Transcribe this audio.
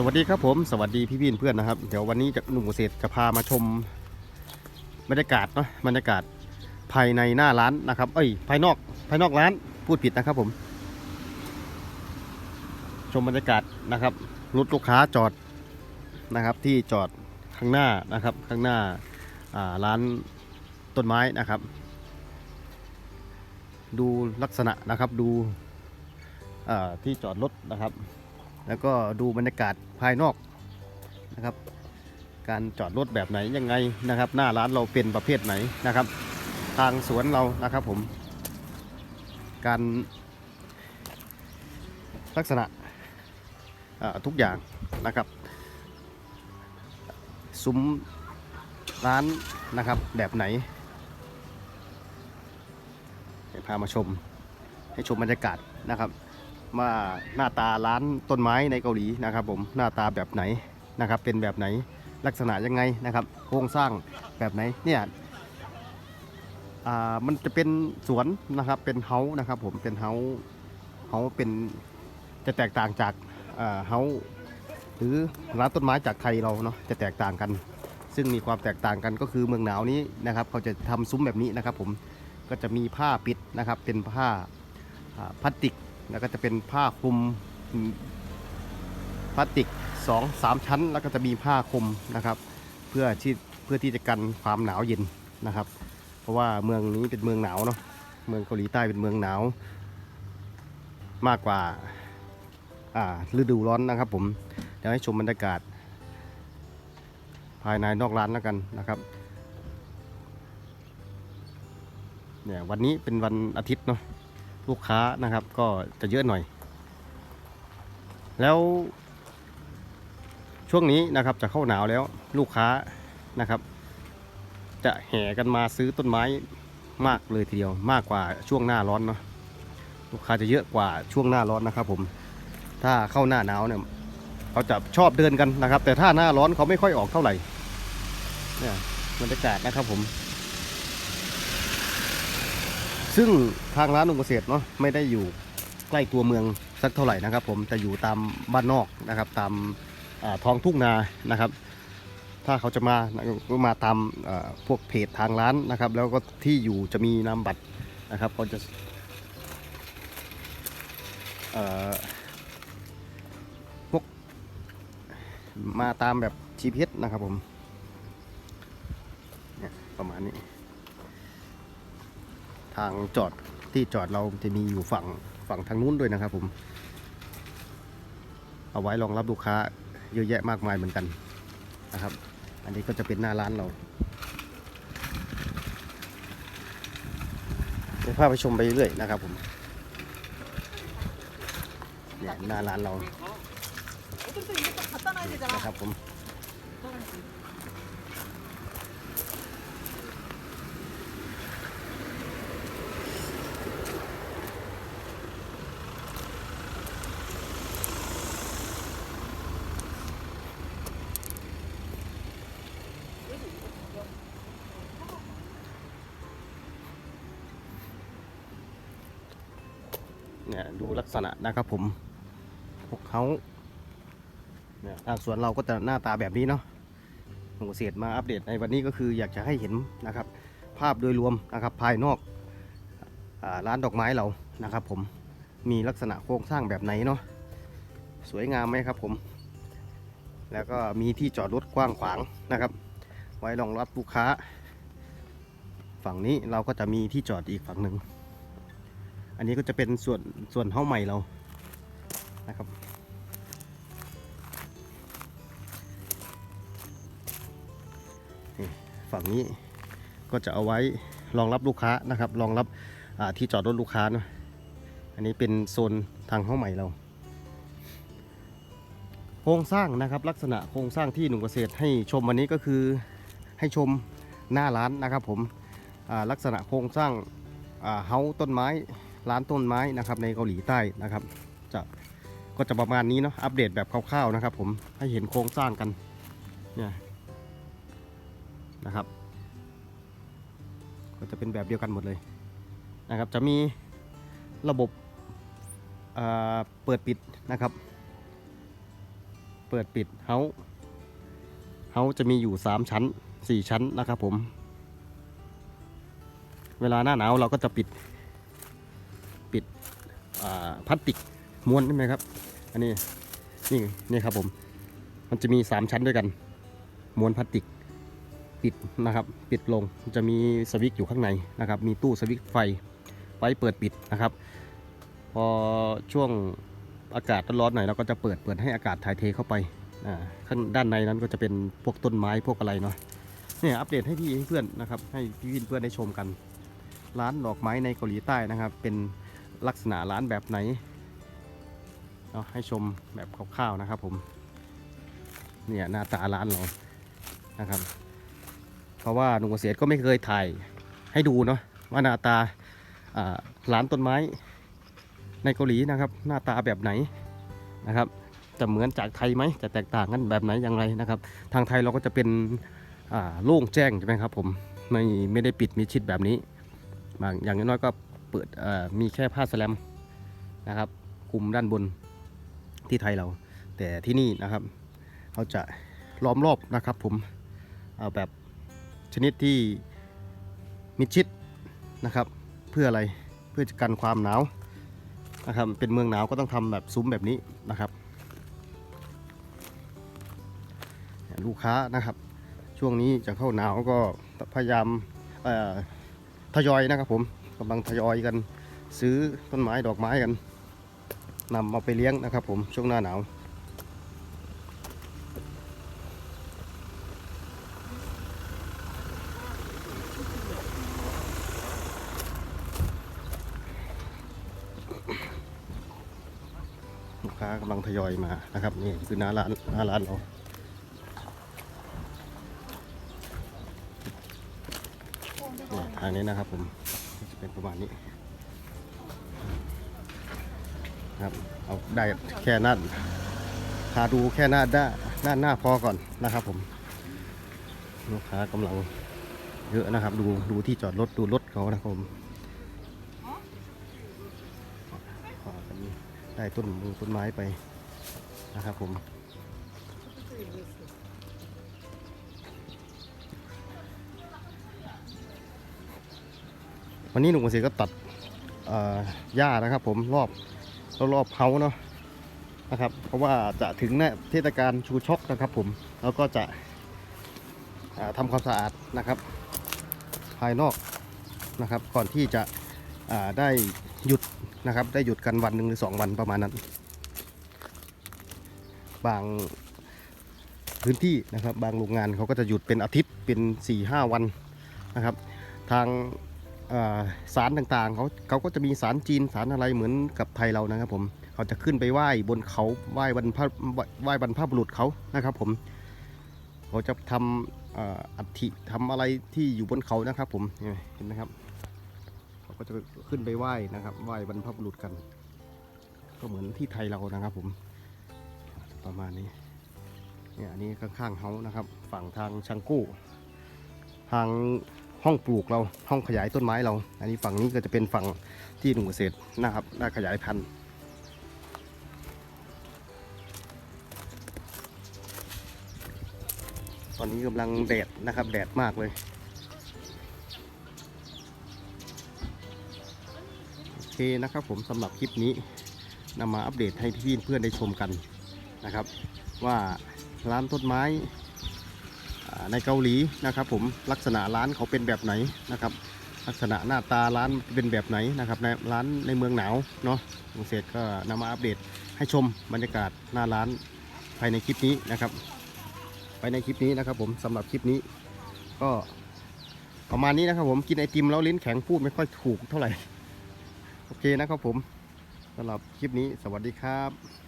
สวัสดีครับผมสวัสดีพี่พี่เพื่อนนะครับ เดี๋ยววันนี้จะหนุ่มเกษตรจะพามาชมบรรยากาศเนาะบรรยากาศภายในหน้าร้านนะครับ เอ้ยภายนอกภายนอกร้านพูดผิดนะครับผม ชมบรรยากาศนะครับรถลูกค้าจอดนะครับ ที่จอดข้างหน้านะครับ ข้างหน้าร้านต้นไม้นะครับ ดูลักษณะนะครับดูที่จอดรถนะครับ แล้วก็ดูบรรยากาศภายนอกนะครับ การจอดรถแบบไหนยังไงนะครับ หน้าร้านเราเป็นประเภทไหนนะครับ ทางสวนเรานะครับผม การลักษณะทุกอย่างนะครับซุ้มร้านนะครับแบบไหนพามาชมให้ชมบรรยากาศนะครับ ว่าหน้าตาร้านต้นไม้ในเกาหลีนะครับ ผมหน้าตาแบบไหนนะครับ เป็นแบบไหนลักษณะยังไงนะครับ โครงสร้างแบบไหนเนี่ยมันจะเป็นสวนนะครับเป็นเฮาส์นะครับ ผมเป็นเฮาส์เฮาส์เป็นจะแตกต่างจากเฮาส์หรือร้านต้นไม้จากไทยเราเนาะจะแตกต่างกัน ซึ่งมีความแตกต่างกันก็คือเมืองหนาวนี้นะครับ เขาจะทำซุ้มแบบนี้นะครับ ผมก็จะมีผ้าปิดนะครับ เป็นผ้าพลาสติก แล้วก็จะเป็นผ้าคลุมพลาสติกสองสามชั้น แล้วก็จะมีผ้าคลุมนะครับ เพื่อที่เพื่อที่จะกันความหนาวเย็นนะครับ เพราะว่าเมืองนี้เป็นเมืองหนาวเนาะเมืองเกาหลีใต้เป็นเมืองหนาว มากกว่าอ่าฤดูร้อนนะครับผมเดี๋ยวให้ชมบรรยากาศ ภายในนอกร้านแล้วกันนะครับเนี่ยวันนี้เป็นวันอาทิตย์เนาะ ลูกค้านะครับ ก็จะเยอะหน่อย แล้ว ช่วงนี้นะครับจะเข้าหนาวแล้วลูกค้านะครับ จะแห่กันมาซื้อต้นไม้มากเลยทีเดียวมากกว่าช่วงหน้าร้อนเนาะลูกค้าจะเยอะกว่าช่วงหน้าร้อนนะครับ ผม ถ้าเข้าหน้าหนาวเนี่ยเขาจะชอบเดินกันนะครับ แต่ถ้าหน้าร้อนเขาไม่ค่อยออกเท่าไหร่เนี่ยบรรยากาศนะครับผม ซึ่งทางร้านลุงเกษตรเนาะไม่ได้อยู่ใกล้ตัวเมืองสักเท่าไหร่นะครับ ผมจะอยู่ตามบ้านนอกนะครับ ตามาท้องทุ่งนานะครับ ถ้าเขาจะมาก็มาตามาพวกเพจทางร้านนะครับ แล้วก็ที่อยู่จะมีนามบัตรนะครับเขาจะพวกมาตามแบบ GPS นะครับผมเนี่ยประมาณนี้ ทางจอดที่จอดเราจะมีอยู่ฝั่งฝั่งทางนู้นด้วยนะครับผม เอาไว้รองรับลูกค้าเยอะแยะมากมายเหมือนกันนะครับ อันนี้ก็จะเป็นหน้าร้านเราเดี๋พาไปชมไปเรื่อยนะครับผมเนี่ยหน้าร้านเรานะครับผม เนี่ยดูลักษณะนะครับผมพวกเขาเนี่ยทางสวนเราก็จะหน้าตาแบบนี้เนาะหนูเกษตรมาอัปเดตในวันนี้ก็คืออยากจะให้เห็นนะครับ ภาพโดยรวมนะครับภายนอกอร้านดอกไม้เรานะครับ ผมมีลักษณะโครงสร้างแบบไหนเนาะสวยงามไหมครับผม แล้วก็มีที่จอดรถกว้างขวางนะครับ ไว้รองรับลูกค้า ฝั่งนี้เราก็จะมีที่จอดอีกฝั่งหนึ่ง อันนี้ก็จะเป็นส่วนส่วนห้องใหม่เรานะครับ ฝั่งนี้ก็จะเอาไว้รองรับลูกค้านะครับรองรับที่จอดรถลูกค้านะอันนี้เป็นโซนทางห้องใหม่เรา โครงสร้างนะครับลักษณะโครงสร้างที่หนุ่มเกษตรให้ชมวันนี้ก็คือให้ชมหน้าร้านนะครับผมลักษณะโครงสร้างเฮาต้นไม้ ร้านต้นไม้นะครับในเกาหลีใต้นะครับ จะก็จะประมาณนี้เนาะอัปเดตแบบคร่าวๆนะครับ ผมให้เห็นโครงสร้างกันเนี่ยนะครับ ก็จะเป็นแบบเดียวกันหมดเลยนะครับ จะมีระบบเเปิดปิดนะครับ เปิดปิดเฮาเฮาจะมีอยู่ 3 ชั้น 4 ชั้นนะครับผม เวลาหน้าหนาวเราก็จะปิด พลาสติกม้วนใช่ไหมครับ อันนี้นี่นี่ครับผม มันจะมี 3 ชั้นด้วยกัน ม้วนพลาสติกปิดนะครับ ปิดลงจะมีสวิตช์อยู่ข้างในนะครับ มีตู้สวิตช์ไฟไว้เปิดปิดนะครับ พอช่วงอากาศร้อนๆหน่อยเราก็จะเปิดเปิดให้อากาศถ่ายเทเข้าไปข้างด้านในนั้นก็จะเป็นพวกต้นไม้พวกอะไรเนาะเนี่ยอัปเดตให้พี่เพื่อนนะครับ ให้พี่เพื่อนได้ชมกัน ร้านดอกไม้ในเกาหลีใต้นะครับ เป็น ลักษณะร้านแบบไหนเอาให้ชมแบบคร่าวๆนะครับผมเนี่ยหน้าตาร้านเรานะครับ เพราะว่าหนุ่มเกษตรก็ไม่เคยถ่ายให้ดูเนาะว่าหน้าตาร้านต้นไม้ในเกาหลีนะครับ หน้าตาแบบไหนนะครับ จะเหมือนจากไทยไหมจะแตกต่างกันแบบไหนอย่างไรนะครับ ทางไทยเราก็จะเป็นโล่งแจ้งใช่ไหมครับผมไม่ไม่ได้ปิดมิชิดแบบนี้บางอย่างน้อยก็ เปิดมีแค่ผ้าสแลมนะครับคลุมด้านบนที่ไทยเรา แต่ที่นี่นะครับเขาจะล้อมรอบนะครับผมเอาแบบชนิดที่มิดชิดนะครับ เพื่ออะไรเพื่อจะกันความหนาวนะครับเป็นเมืองหนาวก็ต้องทำแบบซุ้มแบบนี้นะครับ ลูกค้านะครับ ช่วงนี้จะเข้าหนาวก็พยายามทยอยนะครับผม กำลังทยอยกันซื้อต้นไม้ดอกไม้กันนำมาไปเลี้ยงนะครับ ผมช่วงหน้าหนาวลูกค้ากำลังทยอยมานะครับนี่คือหน้าร้านหน้าร้านเราทางนี้นะครับผม เป็นประมาณนี้ครับเอาได้แค่นั้นพาดูแค่หน้าด้านด้านหน้าพอก่อนนะครับ ผม ลูกค้ากำลังเยอะนะครับ ดูดูที่จอดรถดูรถเขานะครับผมได้ต้นมงต้นไม้ไปนะครับผม วันนี้หนุ่มเกษตรก็ตัดหญ้านะครับ ผมรอบรอบเฮาเนาะนะครับ เพราะว่าจะถึงเนยเทศกาลชูช็อกนะครับ ผมแล้วก็จะอ่าทำความสะอาดนะครับ ภายนอกนะครับ ก่อนที่จะได้หยุดนะครับ ได้หยุดกันวันหนึ่งหรือสองวันประมาณนั้น บางพื้นที่นะครับ บางโรงงานเขาก็จะหยุดเป็นอาทิตย์เป็น4ี่ห้าวันนะครับ ทาง สารต่างๆเขาเขาก็จะมีสารจีนสารอะไรเหมือนกับไทยเรานะครับผมเขาจะขึ้นไปไหว้บนเขาไหว้บรรพไหว้บรรพบุรุษเขานะครับผมเขาจะทำเอ่ออัฐิทำอะไรที่อยู่บนเขานะครับผมเห็นไหมครับเขาก็จะขึ้นไปไหว้นะครับไหว้บรรพบุรุษกัน ก็เหมือนที่ไทยเรานะครับผมประมาณนี้เนี่ยอันนี้ข้างๆเขานะครับ ฝั่งทางชังกู้ทาง ห้องปลูกเราห้องขยายต้นไม้เรา อันนี้ฝั่งนี้ก็จะเป็นฝั่งที่หนุ่มเกษตรนะครับได้ขยายพันธุ์ตอนนี้กำลังแดดนะครับแดดมากเลยโอเคนะครับผมสำหรับคลิปนี้นำมาอัปเดตให้พี่เพื่อนได้ชมกันนะครับ ว่าร้านต้นไม้ ในเกาหลีนะครับ ผมลักษณะร้านเขาเป็นแบบไหนนะครับ ลักษณะหน้าตาร้านเป็นแบบไหนนะครับในร้านในเมืองหนาวเนาะลุงเศษก็นำมาอัปเดตให้ชมบรรยากาศหน้าร้านภายในคลิปนี้นะครับภายในคลิปนี้นะครับ ผมสำหรับคลิปนี้ ก็ประมาณนี้นะครับ ผมกินไอติมแล้วลิ้นแข็งพูดไม่ค่อยถูกเท่าไหร่โอเคนะครับผมสำหรับคลิปนี้สวัสดีครับ